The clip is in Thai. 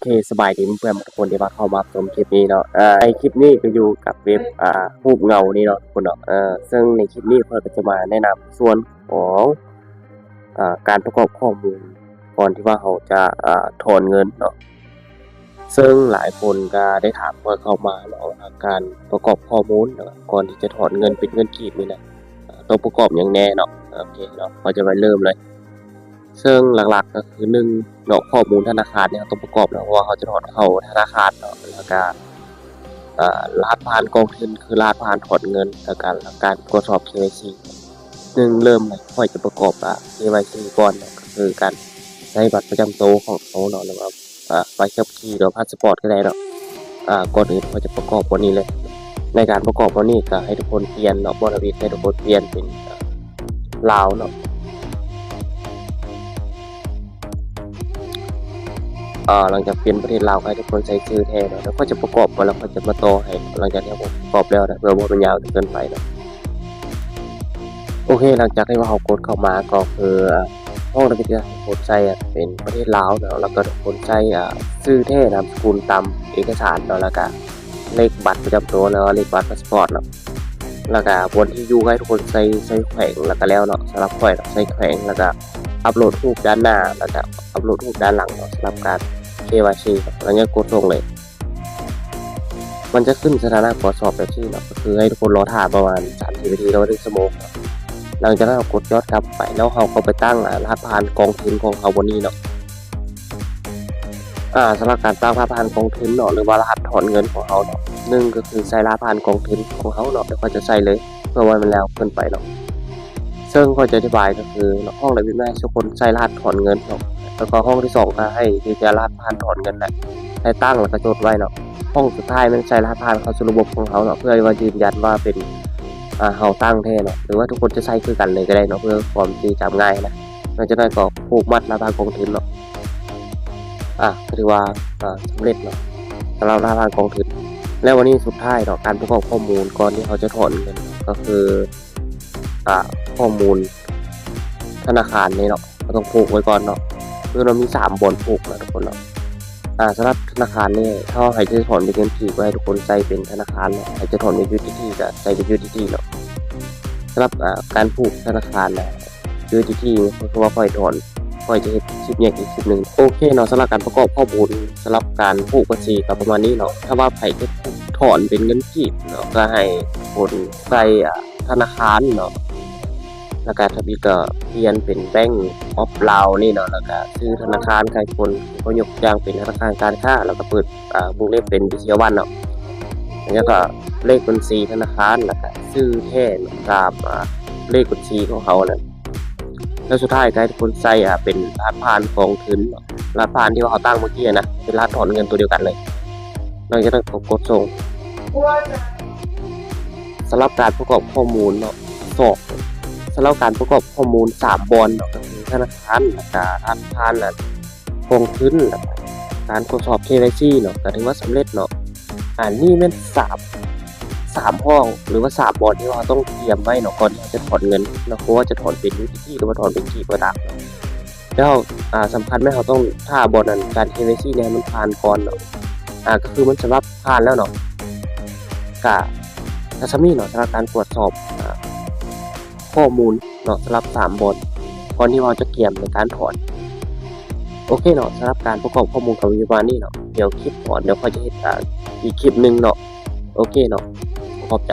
เคสบายดีเพื่อนทุกคนที่มาเข้ามาชมคลิปนี้เนาะอ่าในคลิปนี้ก็อยู่กับเว็บอ่ารูปเงานี่เนาะทุกคนเนาะเออซึ่งในคลิปนี้เพื่อนก็จะมาแนะนำส่วนของอ่าการประกอบข้อมูลก่อนที่ว่าเขาจะอ่าถอนเงินเนาะซึ่งหลายคนก็ได้ถามเพื่อนเข้ามาเนาะการประกอบข้อมูลก่อนที่จะถอนเงินเป็นเงินกีบนี่นะต้องประกอบอย่างแน่เนาะโอเคเนาะเราจะไปเริ่มเลย ซึ่งหลักๆก็คือหนึ่งเนาะข้อมูลธนาคารเนี่ยต้องประกอบนะเพราะว่าเขาจะถอนเข้าธนาคารเนาะแล้วก็อ่ารหัสผ่านกองทุนคือรหัสผ่านถอนเงินแล้วก็การตรวจสอบ KYC หนึ่งเริ่มเลยค่อยจะประกอบอะ KYC ก่อนเนาะก็คือการใช้บัตรประจำตัวของเขาเนาะหรือว่าอ่าใบขับขี่หรือพาสปอร์ตก็ได้เนาะอ่าก่อนอื่นเขาจะประกอบวันนี้เลย ในการประกอบวันนี้ก็ให้ทุกคนเปลี่ยนเนาะบริวิตให้ทุกคนเปลี่ยนเป็นลาวเนาะ หลังจากเปลี่ยนประเทศลาวให้ทุกคนใช้ชื่อแทนแล้วก็จะประกอบกันแล้วก็จะมาต่อให้หลังจากที่ผมประกอบแล้วนะเพื่อว่ามันยาวเกินไปเนะโอเคหลังจากที่ว่าเขากดเข้ามาก็คือห้องระเบียบคนใช้อ่เป็นประเทศลาวเนาะแล้วก็กคนใช้อ่าชื่อแท้นามสกุลตามเอกสารเนาะแล้วก็เลขบัตรประจำตัวแล้วเลขบัตรพาสปอร์ตเนาะแล้วก็บนที่อยู่ให้ทุกคนใช้ใช้แขวงแล้วก็แล้วเนาะสำหรับแขวงใช้แขวงแล้วก็อัปโหลดรูปด้านหน้าแล้วก็อัปโหลดรูปด้านหลังเนาะสำหรับการ KYC ครับแล้วเนี่ยกดลงเลย มันจะขึ้นสถานะตรวจสอบแบบนี้เนาก็คือให้ทุกคนรอถ่ายประมาณ30นาทีแล้วถึงชั่วโมงหลังจากนั้นเรากดยอดกลับไปแล้วเราก็ไปตั้งอ่ารหัสผ่านกองทุนของเขาบนนี้เนาะอ่าสำหรับการตั้งรหัสผ่านกองทุนเนาะหรือว่ารหัสถอนเงินของเขาเนาะหนึ่งก็คือใส่รหัสผ่านกองทุนของเขาเนาะเดี๋ยวเขาจะใส่เลยเพื่อไว้มันแล้วเกินไปเนาะ ซึ่งเขาจะอธิบายก็คือห้องระเบียบแม่ให้ทุกคนใส่รหัสถอนเงินเนาะแล้วก็ห้องที่สองก็ให้ยืนยันรหัสผ่านถอนเงินแหละให้ตั้งแล้วก็จดไว้เนาะห้องสุดท้ายมันใช้รหัสผ่านเข้าสู่ระบบของเขาเนาะเพื่อว่ายืนยันว่าเป็นอ่าเฮาตั้งแท้เนาะหรือว่าทุกคนจะใช้คือกันเลยก็ได้เนาะเพื่อความที่จำง่ายนะหลังจากนั้นก็ผูกมัดรหัสผ่านกองทุนเนาะอะถือว่าอ่าสำเร็จเนาะสำหรับรหัสผ่านกองทุนและวันนี้สุดท้ายเนาะการประกอบข้อมูลก่อนที่เขาจะถอนเงินก็คือ ข้อมูลธนาคารนี่เนาะก็ต้องผูกไว้ก่อนเนาะคือเรามีสามบนผูกนะทุกคนเนาะอ่าสำหรับธนาคารนี่ถ้าใครจะถอนเป็นเงินกีบก็ให้ทุกคนใส่เป็นธนาคารเนาะใครจะถอนเป็นยูทิตี้ก็ใส่เป็นยูทิตี้เนาะสำหรับอ่าการผูกธนาคารนะยูทิตี้ก็คือว่าค่อยถอนค่อยจะเห็นคลิปแยกอีกคลิปหนึ่งโอเคเนาะสำหรับการประกอบข้อมูลสำหรับการผูกบัญชีก็ประมาณนี้เนาะถ้าว่าใครจะถอนเป็นเงินกีบเนาะก็ให้คนใส่ธนาคารเนาะ แล้วก็ทบีก็เปลี่ยนเป็นแบงก์ออฟลาวนี่เนาะแล้วก็ชื่อธนาคารใครคนก็ยกย่างเป็นธนาคารการค้าแล้วก็เปิดอ่าวงเล็บเป็นวิเชียวันเนาะแล้วก็เลขบัญชีธนาคารแล้วก็ชื่อแท้ตามอ่าเลขบัญชีของเขานั่นแล้วสุดท้ายให้ทุกคนใส่อ่าเป็นรหัสผ่านกองทุนรหัสผ่านที่ว่าเขาตั้งเมื่อกี้นะเป็นรหัสถอนเงินตัวเดียวกันเลยหลังจากนั้นก็กดส่งสำหรับการประกอบข้อมูลเนาะสอบ สำหรับการประกอบข้อมูลสามบอลก็คือธนาคารแล้วก็ธนาคารน่ะกองทุนแล้วก็การตรวจสอบ KYC เนาะก็ถือว่าสำเร็จเนาะอ่านี่แม่นสามสามห้องหรือว่าสามบอลที่เราต้องเตรียมไว้เนาะก่อนที่จะถอนเงินเนาะเพราะว่าจะถอนเป็นยูทิตี้หรือว่าถอนเป็นกี่ก็ตามเนาะแล้วอ่าสำคัญไหมเราต้องถ้าบอลนั้นการ KYC เนี่ยมันผ่านก่อนเนาะอ่าก็คือมันสำหรับผ่านแล้วเนาะกะทัศมีเนาะสำหรับการตรวจสอบอ่า ข้อมูลเนาะสำหรับสามบทก่อนที่เราจะเกี่ยมในการถอนโอเคเนาะสำหรับการประกอบข้อมูลกับวิวานี่เนาะเดี๋ยวคลิปถอนเดี๋ยวเขาจะเห็นอ่าอีกคลิปหนึ่งเนาะโอเคเนาะขอบใจ